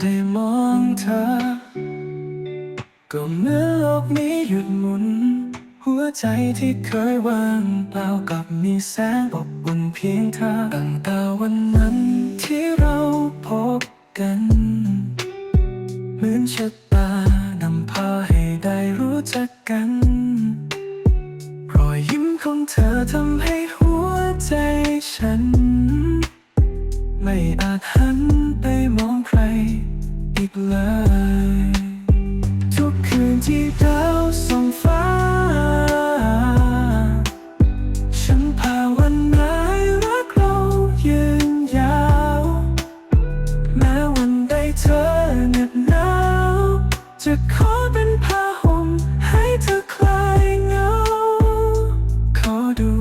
ได้มองเธอ ก็เมื่อโลกนี้หยุดหมุน หัวใจที่เคยว่างเปล่ากับมีแสงอบอุ่นเพียงเธอตั้งแต่วันนั้นที่เราพบกันเหมือนชะตานำพาให้ได้รู้จักกัน รอยยิ้มของเธอทำให้หัวใจฉัน ไม่อาจหัน ย ทุกคืนที่ดาวส่องฟ้า ฉันภาวนาให้รักเรายืนยาว แม้วันใดเธอเหน็บหนาว จะขอเป็นผ้าห่มให้เธอคลายเหงา ขอดู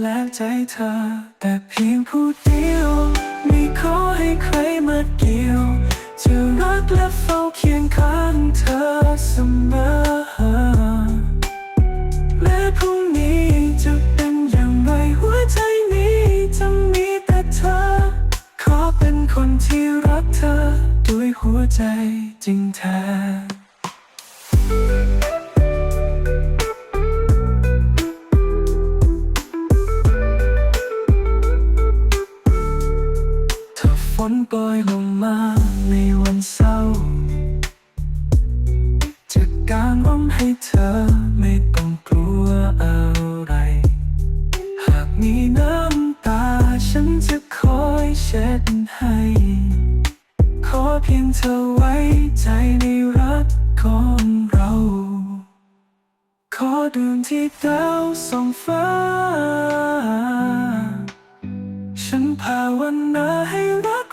แลใจเธอ แต่เพียงผู้เดียว ไม่ขอให้ใครมาเกี่ยว จะรักและเฝ้าเคียงข้างเธอเสมอ และพรุ่งนี้จะเป็นอย่างไรหัวใจนี้จะมีแต่เธอ ขอเป็นคนที่รักเธอ ด้วยหัวใจจริงแท้ นโปรยลงมาในวันเศร้าจะกางร่มให้เธอไม่ต้องกลัวอะไร หากมีน้ำตาฉันจะคอยเช็ดให้ ขอเพียงเธอไว้ใจในรักของเรา ขอดวงที่ดาวส่องฟ้า ฉันภาวนาให้รัก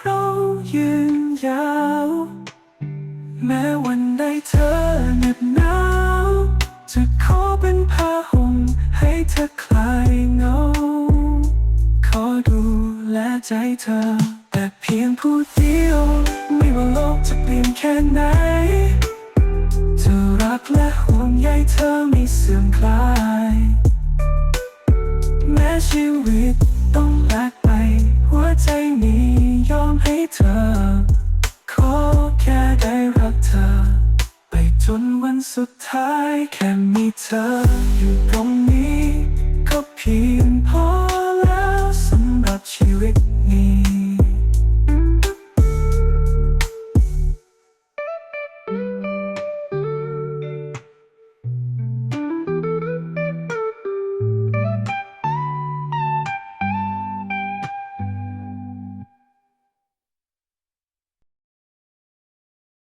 ยืนยาว แม้วันใดเธอเหน็บหนาว จะขอเป็นผ้าห่มให้เธอคลายเหงา ขอดูแลใจเธอ แต่เพียงผู้เดียว ไม่ว่าโลกจะเปลี่ยนแค่ไหนจะรักและห่วงใยเธอไม่เสื่อมคลาย แม้ชีวิต สุดท้ายแค่มีเธออยู่ตรง